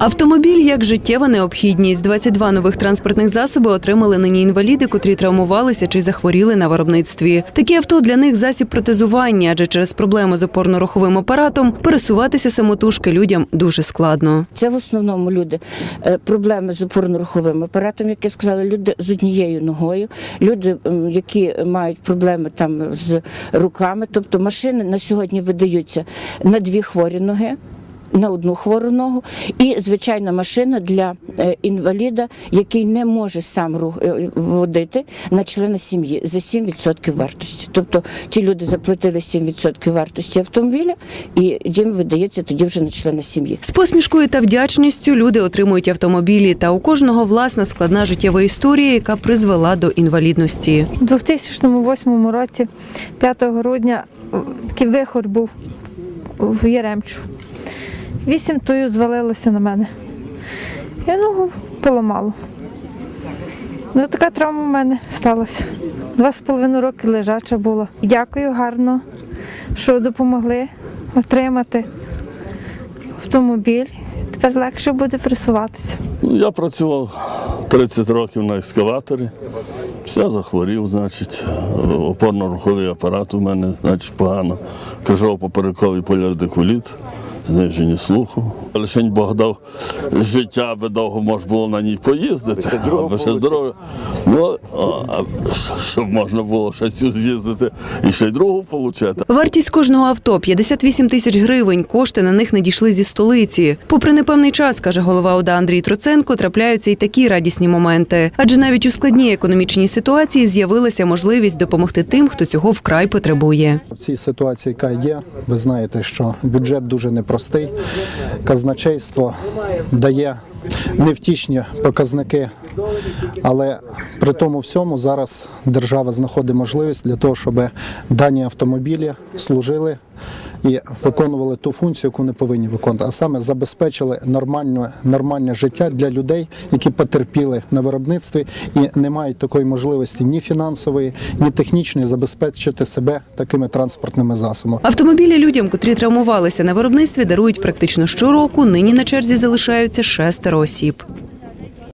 Автомобіль як життєва необхідність. 22 нових транспортних засоби отримали нині інваліди, котрі травмувалися чи захворіли на виробництві. Такі авто для них засіб протезування, адже через проблеми з опорно-руховим апаратом пересуватися самотужки людям дуже складно. Це в основному люди е, проблеми з опорно-руховим апаратом, як я сказала, люди з однією ногою, люди, які мають проблеми там з руками. Тобто машини на сьогодні видаються на дві хворі ноги. На одну хвору ногу і звичайна машина для е, інваліда, який не може сам рух е, водити на члена сім'ї за 7% вартості. Тобто ті люди заплатили 7% вартості автомобіля, і їм видається тоді вже на члена сім'ї. З посмішкою та вдячністю люди отримують автомобілі, та у кожного власна складна життєва історія, яка призвела до інвалідності. У 2008 році, 5 грудня, такий вихор був в Яремчу. Вісім тою звалилося на мене. І ногу поламало. Ну, така травма в мене сталася. Два з половиною роки лежача була. Дякую гарно, що допомогли отримати автомобіль. Тепер легше буде присуватися. Ну, Я працював 30 років на екскаваторі. Все захворів, значить, опорно-руховий апарат у мене, значить, погано. Крижово-поперековий поліардикуліт, зниження слуху. Лишень Бог дав життя, аби довго можна було на ній поїздити, аби ще здоров'я. Ну, щоб можна було ще цю з'їздити і ще й другу отримати. Вартість кожного авто 58 тисяч гривень. Кошти на них надійшли зі столиці. Попри непевний час, каже голова ОДА Андрій Троценко, трапляються й такі радісні моменти. Адже навіть у складній економічній ситуації з'явилася можливість допомогти тим, хто цього вкрай потребує. В цій ситуації, яка є, ви знаєте, що бюджет дуже непростий. Казначейство дає невтішні показники, але при тому всьому зараз держава знаходить можливість для того, щоб дані автомобілі служили і виконували ту функцію, яку вони повинні виконувати, а саме забезпечили нормальне, нормальне життя для людей, які потерпіли на виробництві і не мають такої можливості ні фінансової, ні технічної забезпечити себе такими транспортними засобами. Автомобілі людям, котрі травмувалися на виробництві, дарують практично щороку. Нині на черзі залишаються шестеро осіб.